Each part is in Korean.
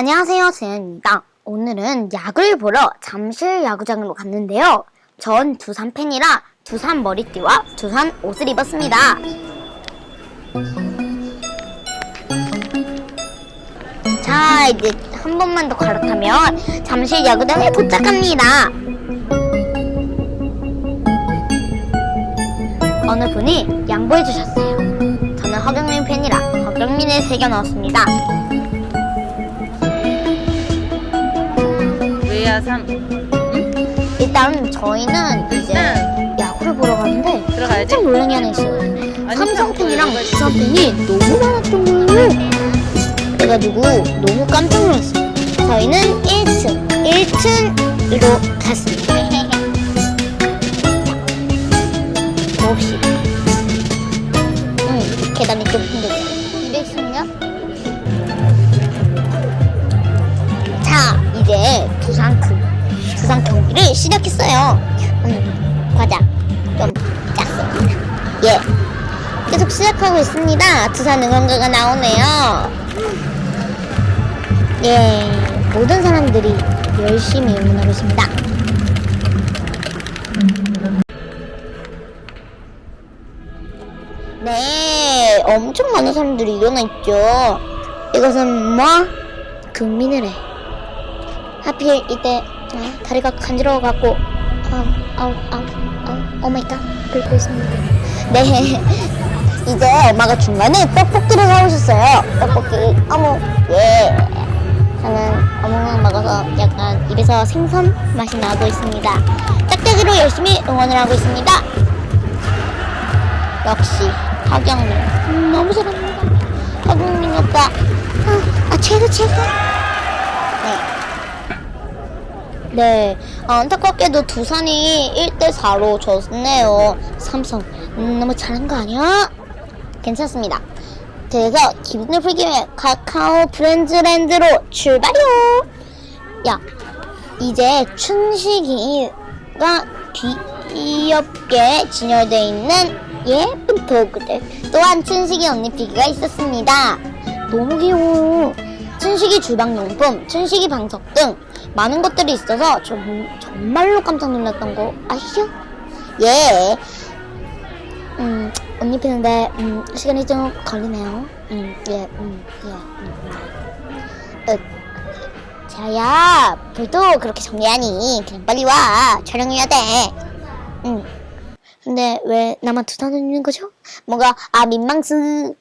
안녕하세요, 재현입니다. 오늘은 야구를 보러 잠실 야구장으로 갔는데요. 전 두산 팬이라 두산 머리띠와 두산 옷을 입었습니다. 자, 이제 한 번만 더 갈아타면 잠실 야구장에 도착합니다. 어느 분이 양보해 주셨어요. 저는 허경민 팬이라 허경민을 새겨 넣었습니다. 왜야 삼 일단 저희는 이제 일단 야구를 보러 가는데 들어가야지. 깜짝 놀란 게 하나 있어요. 아니, 삼성 팬이랑 이거 두산 팬이 너무 많았던 거예요. 그래가지고 너무 깜짝 놀랐어요. 저희는 1층, 1층으로 갔습니다. 혹시 응, 계단이 좀 힘들어 를 시작했어요. 음, 과자 좀 짰습니다. 예. 계속 시작하고 있습니다. 두산 응원가가 나오네요. 예. 모든 사람들이 열심히 응원하고 있습니다. 네. 엄청 많은 사람들이 일어나 있죠. 이것은 뭐? 국민을 해. 하필 이때 아, 다리가 간지러워갖고 아우 아우 아우 아우 오마이갓 긁고 있습니다. 네. 이제 엄마가 중간에 떡볶이를 사오셨어요. 떡볶이. 어묵 예. 저는 어묵을 먹어서 약간 입에서 생선 맛이 나고 있습니다. 짝짝이로 열심히 응원을 하고 있습니다. 역시 하경민 음, 너무 사랑합니다. 하경민 오빠. 아, 아 최고 최고. 네 네, 아, 안타깝게도 두산이 1대4로 졌네요. 삼성, 음, 너무 잘한 거 아니야? 괜찮습니다. 그래서 기분을 풀기 위해 카카오 프렌즈랜드로 출발이요! 야, 이제 춘식이가 귀엽게 진열되어 있는 예쁜 도구들. 또한 춘식이 언니 피기가 있었습니다. 너무 귀여워. 춘식이 주방용품, 춘식이 방석 등 많은 것들이 있어서 좀, 정말로 깜짝 놀랐던 거 아시죠? 예. 음, 언니 피는데 음, 시간이 좀 걸리네요. 음, 예, 음, 예. 음, 음. 으, 자야, 불도 그렇게 정리하니 그냥 빨리 와. 촬영해야 돼. 음. 근데 왜 나만 두산을 있는 거죠? 뭔가 아 민망스.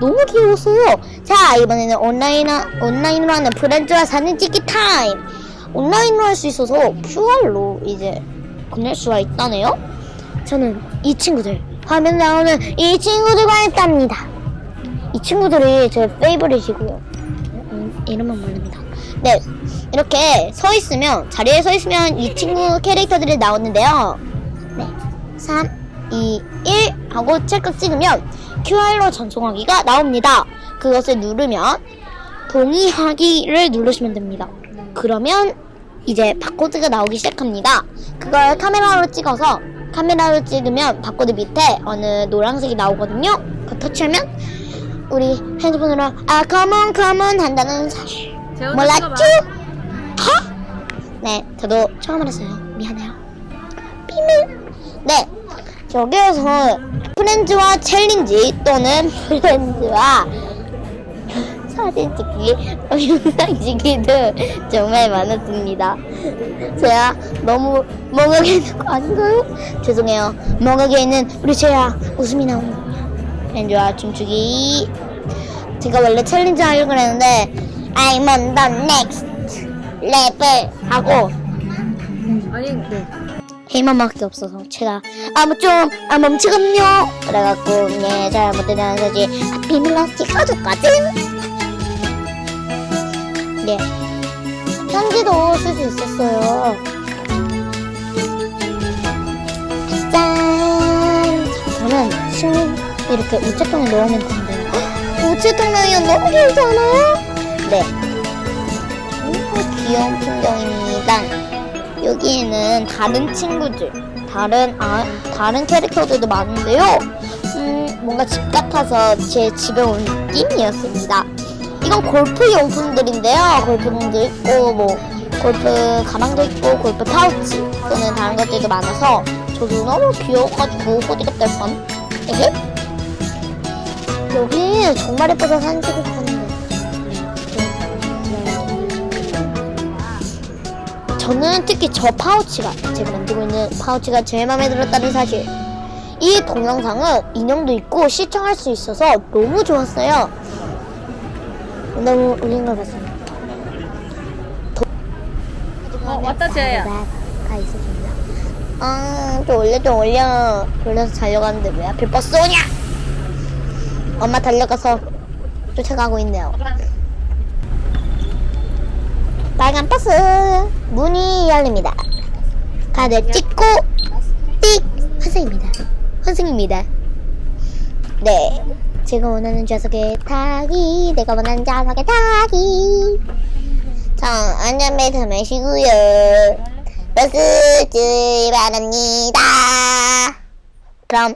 너무 귀여웠어요. 자, 이번에는 온라인, 온라인으로 하는 프렌즈와 사진 찍기 타임. 온라인으로 할 수 있어서 QR로 이제 보낼 수가 있다네요. 저는 이 친구들, 화면 나오는 이 친구들과 했답니다. 이 친구들이 제 페이버릿이고요. 음, 이름은 모릅니다. 네, 이렇게 서 있으면, 자리에 서 있으면 이 친구 캐릭터들이 나오는데요. 네, 3, 2, 1 하고 찰칵 찍으면 QR로 전송하기가 나옵니다. 그것을 누르면 동의하기를 누르시면 됩니다. 그러면 이제 바코드가 나오기 시작합니다. 그걸 카메라로 찍어서 카메라로 찍으면 바코드 밑에 어느 노란색이 나오거든요. 그거 터치하면 우리 핸드폰으로 아 컴온 컴온 한다는 사실 몰랐죠? 하? 네, 저도 처음 알았어요. 미안해요. 비밀. 네, 여기에서 프렌즈와 챌린지 또는 프렌즈와 사진 찍기, 영상 찍기도 정말 많았습니다. 제가 너무 멍하게 있는 거 아닌가요? 죄송해요. 멍하게 있는 우리 제야 웃음이 나오는군요. 프렌즈와 춤추기. 제가 원래 챌린지 하려고 했는데 I'm on the next level 하고 아니 네. 헤이만밖에 없어서 제가 아무 좀 아 멈추거든요 그래갖고 예 잘못된 사실 아, 비밀로 찍어줬거든 예 편지도 쓸 수 있었어요. 짠. 저는 신 이렇게 우체통에 된대요 헉, 우체통 넣으면 너무 귀엽지 않아요? 네. 너무 귀여운 풍경입니다 여기에는 다른 친구들, 다른 아 다른 캐릭터들도 많은데요. 음, 뭔가 집 같아서 제 집에 온 느낌이었습니다. 이건 골프 용품들인데요. 골프공도 있고 뭐 골프 가방도 있고 골프 파우치 또는 다른 것들도 많아서 저도 너무 귀여워가지고 호디가 될 뻔. 여기 정말 예뻐서 사진 찍을 뻔 저는 특히 저 파우치가 제가 만들고 있는 파우치가 제일 마음에 들었다는 사실. 이 동영상은 인형도 있고 시청할 수 있어서 너무 좋았어요. 너무 올린 걸 봤습니다. 어, 왔다, 지아야. 가 있었습니다. 아, 좀 올려, 좀 올려. 돌려서 자려가는데 왜 하필 버스 오냐? 엄마 달려가서 쫓아가고 있네요. 빨간 버스 문이 열립니다. 카드 찍고 띡 환승입니다. 환승입니다. 네, 제가 원하는 좌석에 타기, 내가 원하는 좌석에 타기. 자, 안전벨트 매시고요. 버스 출발합니다. 그럼